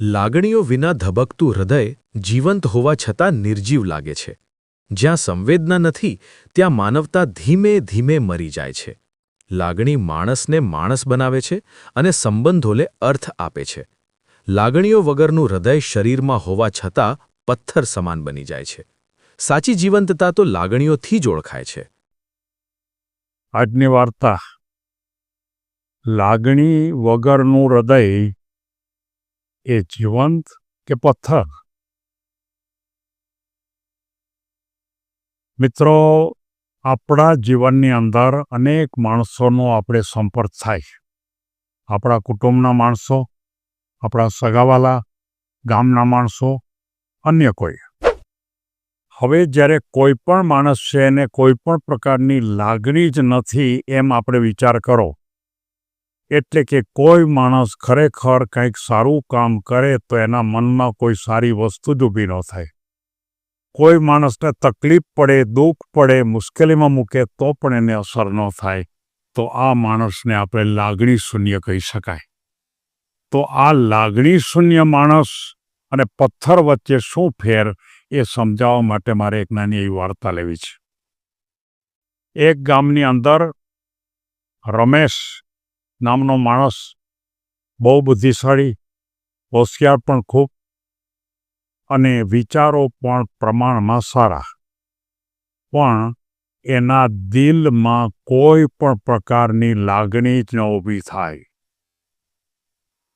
લાગણીઓ વિના ધબકતું હૃદય જીવંત હોવા છતાં નિર્જીવ લાગે છે. જ્યાં સંવેદના નથી, ત્યાં માનવતા ધીમે ધીમે મરી જાય છે. લાગણી માણસને માણસ બનાવે છે અને સંબંધોને અર્થ આપે છે. લાગણીઓ વગરનું હૃદય શરીરમાં હોવા છતાં પથ્થર સમાન બની જાય છે. સાચી જીવંતતા તો લાગણીઓથી જ ઓળખાય છે. આજની વાર્તા. લાગણી વગરનું હૃદય એ જીવંત કે પથ્થર મિત્રો, આપણા જીવનની અંદર અનેક માણસોનો આપણે સંપર્ક થાય. આપણા કુટુંબના માણસો, આપણા સગાવાલા, ગામના માણસો, અન્ય કોઈ. હવે જ્યારે કોઈ પણ માણસ છે એને કોઈ પણ પ્રકારની લાગણી જ નથી એમ આપણે વિચાર કરો એટલે કે કોઈ માણસ ખરેખર કંઈક સારું કામ કરે તો એના મનમાં કોઈ સારી વસ્તુ જ ઊભી ન થાય. કોઈ માણસને તકલીફ પડે, દુઃખ પડે, મુશ્કેલીમાં મૂકે તો પણ એને અસર ન થાય. તો આ માણસને આપણે લાગણી શૂન્ય કહી શકાય. તો આ લાગણી શૂન્ય માણસ અને પથ્થર વચ્ચે શું ફેર એ સમજાવવા માટે મારે એક નાની એવી વાર્તા લેવી છે. એક ગામની અંદર રમેશ નામનો માણસ બહુ બુદ્ધિશાળી, હોશિયાર પણ ખૂબ અને વિચારો પણ પ્રમાણમાં સારા. પણ એના દિલમાં કોઈ પણ પ્રકારની લાગણી જ ન ઊભી થાય.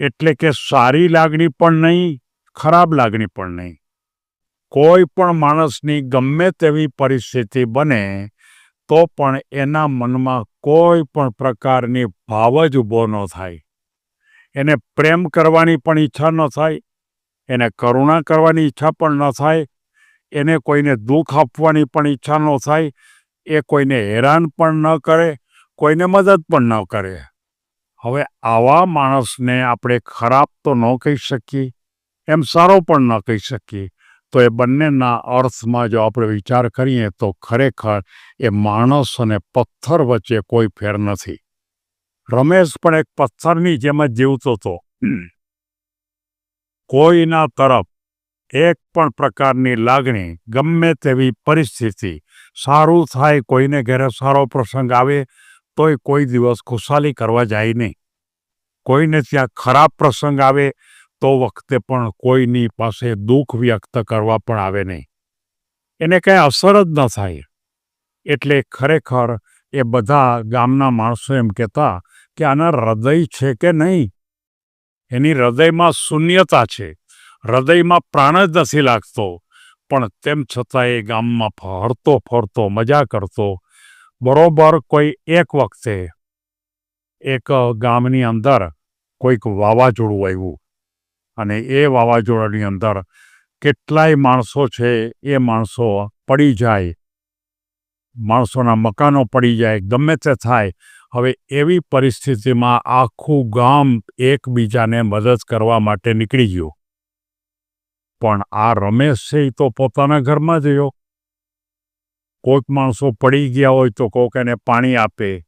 એટલે કે સારી લાગણી પણ નહીં, ખરાબ લાગણી પણ નહીં. કોઈ પણ માણસની ગમે તેવી પરિસ્થિતિ બને, તો પણ એના મનમાં કોઈ પણ પ્રકારની ભાવ જ ઊભો ન થાય. એને પ્રેમ કરવાની પણ ઈચ્છા ન થાય, એને કરુણા કરવાની ઈચ્છા પણ ન થાય, એને કોઈને દુઃખ આપવાની પણ ઈચ્છા ન થાય, એ કોઈને હેરાન પણ ન કરે, કોઈને મદદ પણ ન કરે. હવે આવા માણસને આપણે ખરાબ તો ન કહી શકીએ, એમ સારો પણ ન કહી શકીએ. તો એ બંનેના અર્થમાં જો આપણે વિચાર કરીએ તો ખરેખર એ માણસ અને પથ્થર વચ્ચે કોઈ ફેર નથી. રમેશ પણ એક પથ્થરની જેમ જ જીવતો હતો. કોઈના તરફ એક પણ પ્રકારની લાગણી ગમે તેવી પરિસ્થિતિ સારું થાય કોઈને ઘરે સારો પ્રસંગ આવે તોય કોઈ દિવસ ખુશાલી કરવા જાય નહીં. કોઈને ત્યાં ખરાબ પ્રસંગ આવે તો વખતે પણ કોઈની પાસે દુઃખ વ્યક્ત કરવા પણ આવે નહીં. એને કંઈ અસર જ ન થાય. એટલે ખરેખર એ બધા ગામના માણસો એમ કહેતા કે આના હૃદય છે કે નહીં? એની હૃદયમાં શૂન્યતા છે. હૃદયમાં પ્રાણ જ નથી લાગતો. પણ તેમ છતાં એ ગામમાં ફરતો ફરતો, મજા કરતો. બરોબર કોઈ એક વખતે એક ગામની અંદર કોઈક વાવાઝોડું આવ્યું. અને એ વાવાઝોડાની અંદર કેટલાય માણસો છે, એ માણસો પડી જાય. માણસોના મકાનો પડી જાય, ગમે તે થાય. હવે એવી પરિસ્થિતિમાં આખું ગામ એકબીજાને મદદ કરવા માટે નીકળી ગયું. પણ આ રમેશ છે એ તો પોતાના ઘરમાં જ રહ્યો. કોઈક માણસો પડી ગયા હોય તો કોઈક એને પાણી આપે,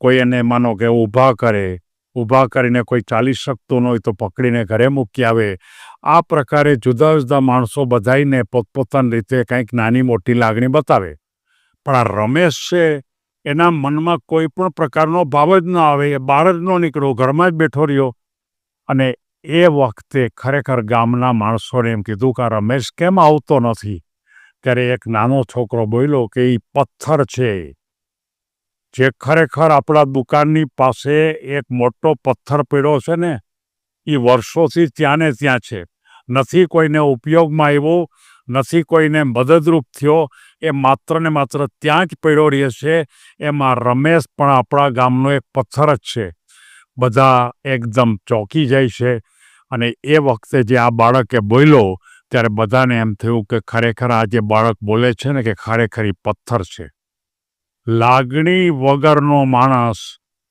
કોઈ એને માનો કે ઊભા કરે ઊભા કરીને કોઈ ચાલી શકતો ન હોય તો પકડીને ઘરે મૂકી આવે. આ પ્રકારે જુદા જુદા માણસો બધાઈને પોતપોતાની રીતે કંઈક નાની મોટી લાગણી બતાવે. પણ આ રમેશ છે, એના મનમાં કોઈ પણ પ્રકારનો ભાવ જ ન આવે, એ બહાર જ ન નીકળ્યો, ઘરમાં જ બેઠો રહ્યો. અને એ વખતે ખરેખર ગામના માણસોને એમ કીધું કે રમેશ કેમ આવતો નથી? ત્યારે એક નાનો છોકરો બોલ્યો કે એ પથ્થર છે. જે ખરેખર આપણા દુકાનની પાસે એક મોટો પથ્થર પડ્યો છે ને એ વર્ષોથી ત્યાં ને ત્યાં છે. નથી કોઈને ઉપયોગમાં આવ્યો, નથી કોઈને મદદરૂપ થયો, એ માત્ર ને માત્ર ત્યાં જ પડ્યો રહે છે. એમાં રમેશ પણ આપણા ગામનો એક પથ્થર જ છે. બધા એકદમ ચોંકી જાય છે અને એ વખતે જે આ બાળકે બોલ્યો, ત્યારે બધાને એમ થયું કે ખરેખર આ જે બાળક બોલે છે ને કે ખરેખર એ પથ્થર છે. લાગણી વગરનો માણસ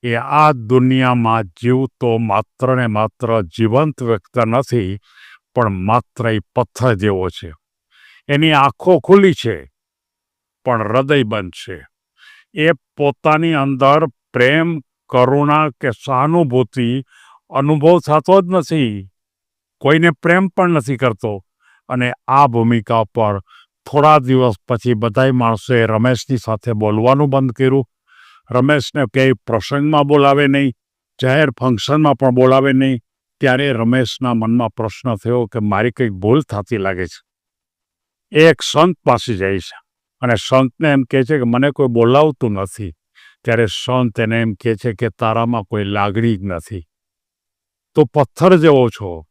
એ આ દુનિયામાં જીવતો માત્ર ને માત્ર જીવંત વ્યક્ત નથી, પણ માત્ર એ પથ્થર જેવો છે. એની આંખો ખુલ્લી છે, પણ હૃદય બંધ છે. એ પોતાની અંદર પ્રેમ, કરુણા કે સહાનુભૂતિ અનુભવ થતો જ નથી. કોઈને પ્રેમ પણ નથી કરતો અને આ ભૂમિકા પર થોડા દિવસ પછી બધાય માણસોએ રમેશની સાથે બોલવાનું બંધ કર્યું. રમેશને ક્યાંય પ્રસંગમાં બોલાવે નહીં, જાહેર ફંક્શનમાં પણ બોલાવે નહીં. ત્યારે રમેશના મનમાં પ્રશ્ન થયો કે મારી કંઈક ભૂલ થતી લાગે છે. એક સંત પાસે જાય છે અને સંતને એમ કહે છે કે મને કોઈ બોલાવતું નથી. ત્યારે સંત એને એમ કહે છે કે તારામાં કોઈ લાગણી જ નથી. તો પથ્થર જેવો છો.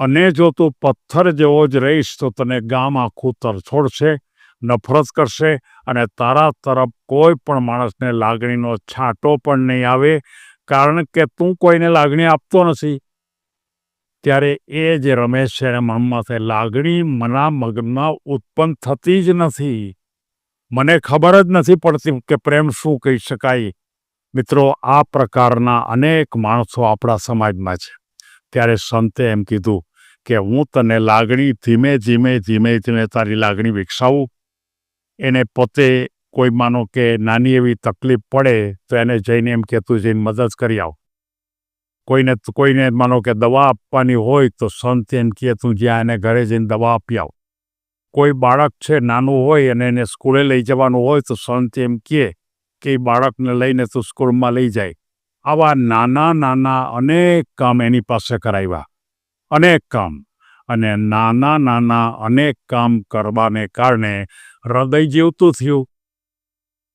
અને જો તું પથ્થર જેવો જ રહીશ, તો તને ગામ આખું તરછોડશે નફરત કરશે અને તારા તરફ કોઈ પણ માણસને લાગણીનો છાંટો પણ નહીં આવે, કારણ કે તું કોઈને લાગણી આપતો નથી. ત્યારે એ જે રમેશ છે, એના મનમાં લાગણી મના મગનમાં ઉત્પન્ન થતી જ નથી. મને ખબર જ નથી પડતી કે પ્રેમ શું કહી શકાય. મિત્રો, આ પ્રકારના અનેક માણસો આપણા સમાજમાં છે. ત્યારે સંતે એમ કીધું કે હું તને લાગણી ધીમે ધીમે ધીમે ધીમે તારી લાગણી વિકસાવું. એને પોતે કોઈ માનો કે નાની એવી તકલીફ પડે તો એને જઈને એમ કે તું જઈને મદદ કરી આવ. કોઈને કોઈને માનો કે દવા આપવાની હોય તો સંત એમ કહે તું જ્યાં એને ઘરે જઈને દવા આપી આવ. કોઈ બાળક છે નાનું હોય અને એને સ્કૂલે લઈ જવાનું હોય તો સંત એમ કહે કે એ બાળકને લઈને તું સ્કૂલમાં લઈ જાય. આવા નાના નાના અનેક કામ એની પાસે કરાવ્યા. અનેક કામ અને નાના નાના અનેક કામ કરવાને કારણે હૃદય જીવતું થયું.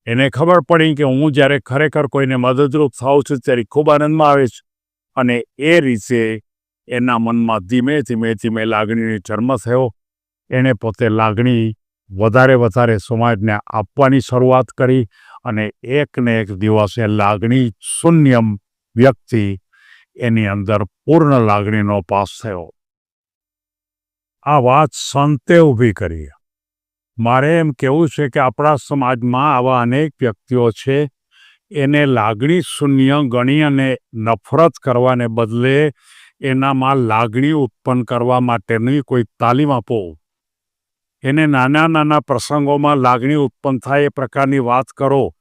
એને ખબર પડી કે હું જ્યારે ખરેખર કોઈને મદદરૂપ થાઉં છું ત્યારે ખૂબ આનંદમાં આવે છે અને એ રીતે એના મનમાં ધીમે ધીમે ધીમે લાગણીનો જન્મ થયો. એણે પોતે લાગણી વધારે વધારે સમાજને આપવાની શરૂઆત કરી અને એકને એક દિવસે લાગણી શૂન્યમ વ્યક્તિ એની અંદર પૂર્ણ લાગણીનો પાસ થયો. આ વાત સંતે ઊભી કરી. મારે એમ કહેવું છે કે આપણા સમાજમાં આવા અનેક વ્યક્તિઓ છે, એને લાગણી શૂન્ય ગણી અને નફરત કરવાને બદલે એનામાં લાગણી ઉત્પન્ન કરવા માટેની કોઈ તાલીમ આપો. એને નાના નાના પ્રસંગોમાં લાગણી ઉત્પન્ન થાય એ પ્રકારની વાત કરો.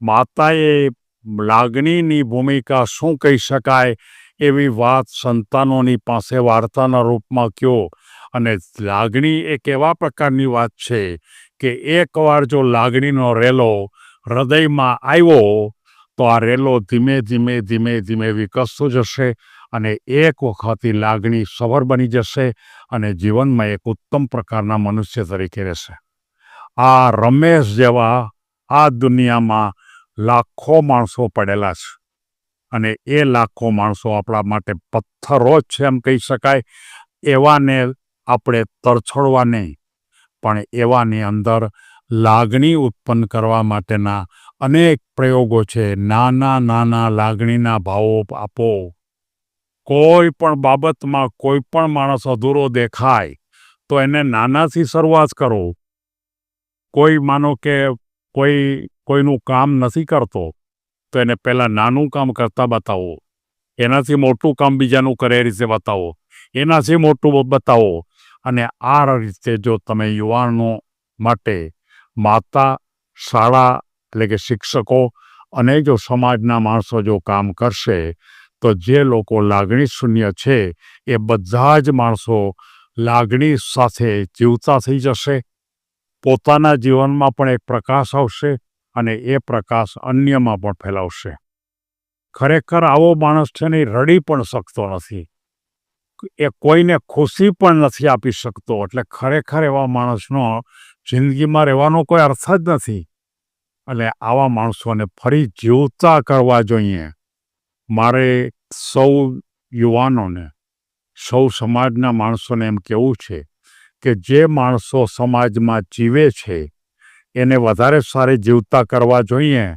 માતાએ લાગણીની ભૂમિકા શું કહી શકાય એવી વાત સંતાનોની પાસે વાર્તાના રૂપમાં કયો? અને લાગણી એક એવા પ્રકારની વાત છે કે એકવાર જો લાગણીનો રેલો હૃદયમાં આવ્યો, તો આ રેલો ધીમે ધીમે ધીમે ધીમે વિકસતો જશે અને એક વખત લાગણી સબર બની જશે અને જીવનમાં એક ઉત્તમ પ્રકારના મનુષ્ય તરીકે રહેશે. આ રમેશ જેવા આ દુનિયામાં લાખો માણસો પડેલા છે. અને એ લાખો માણસો આપણા માટે પથ્થરો જ છે એમ કહી શકાય. એવાને આપણે તરછોડવા નહીં, પણ એવાની અંદર લાગણી ઉત્પન્ન કરવા માટેના અનેક પ્રયોગો છે. નાના નાના લાગણીના ભાવો આપો. કોઈ પણ બાબતમાં કોઈ પણ માણસ અધૂરો દેખાય, તો એને નાનાથી શરૂઆત કરો. કોઈ માનો કે કોઈ કોઈનું કામ નથી કરતો, તો એને પહેલાં નાનું કામ કરતા બતાવો. એનાથી મોટું કામ બીજાનું કરે એ રીતે બતાવો. એનાથી મોટું બતાવો. અને આ રીતે જો તમે યુવાનો માટે માતા, શાળા એટલે કે શિક્ષકો અને જો સમાજના માણસો જો કામ કરશે, તો જે લોકો લાગણી શૂન્ય છે, એ બધા જ માણસો લાગણી સાથે જીવતા થઈ જશે. પોતાના જીવનમાં પણ એક પ્રકાશ આવશે. અને એ પ્રકાશ અન્યમાં પણ ફેલાવશે. ખરેખર આવો માણસ છે ને રડી પણ શકતો નથી. એ કોઈને ખુશી પણ નથી આપી શકતો. એટલે ખરેખર એવા માણસનો જિંદગીમાં રહેવાનો કોઈ અર્થ જ નથી. એટલે આવા માણસોને ફરી જીવતા કરવા જોઈએ. મારે સૌ યુવાનોને, સૌ સમાજના માણસોને એમ કહેવું છે કે જે માણસો સમાજમાં જીવે છે એને વધારે સારી જીવતા કરવા જોઈએ.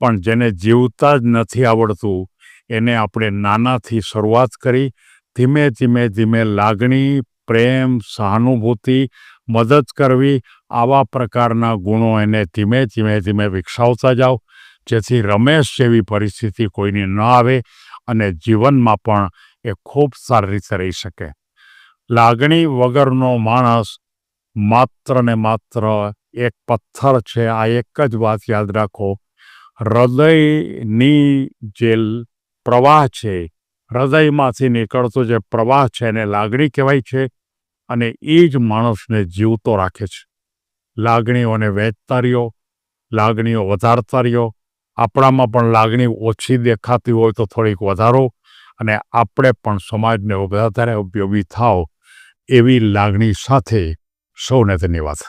પણ જેને જીવતા જ નથી આવડતું, એને આપણે નાનાથી શરૂઆત કરી, ધીમે ધીમે ધીમે લાગણી, પ્રેમ, સહાનુભૂતિ, મદદ કરવી, આવા પ્રકારના ગુણો એને ધીમે ધીમે ધીમે વિકસાવતા જાઓ. જેથી રમેશ જેવી પરિસ્થિતિ કોઈની ન આવે અને જીવનમાં પણ એ ખૂબ સારી રીતે રહી શકે. લાગણી વગરનો માણસ માત્ર ને માત્ર એક પથ્થર છે, આ એક જ વાત યાદ રાખો. હૃદયની જે પ્રવાહ છે, હૃદયમાંથી નીકળતો જે પ્રવાહ છે, એને લાગણી કહેવાય છે અને એ જ માણસને જીવતો રાખે છે. લાગણીઓને વહેંચતા રહ્યો, લાગણીઓ વધારતા રહ્યો. આપણામાં પણ લાગણી ઓછી દેખાતી હોય તો થોડીક વધારો અને આપણે પણ સમાજને વધારે ઉપયોગી થાવ એવી લાગણી સાથે Sónete Nevada.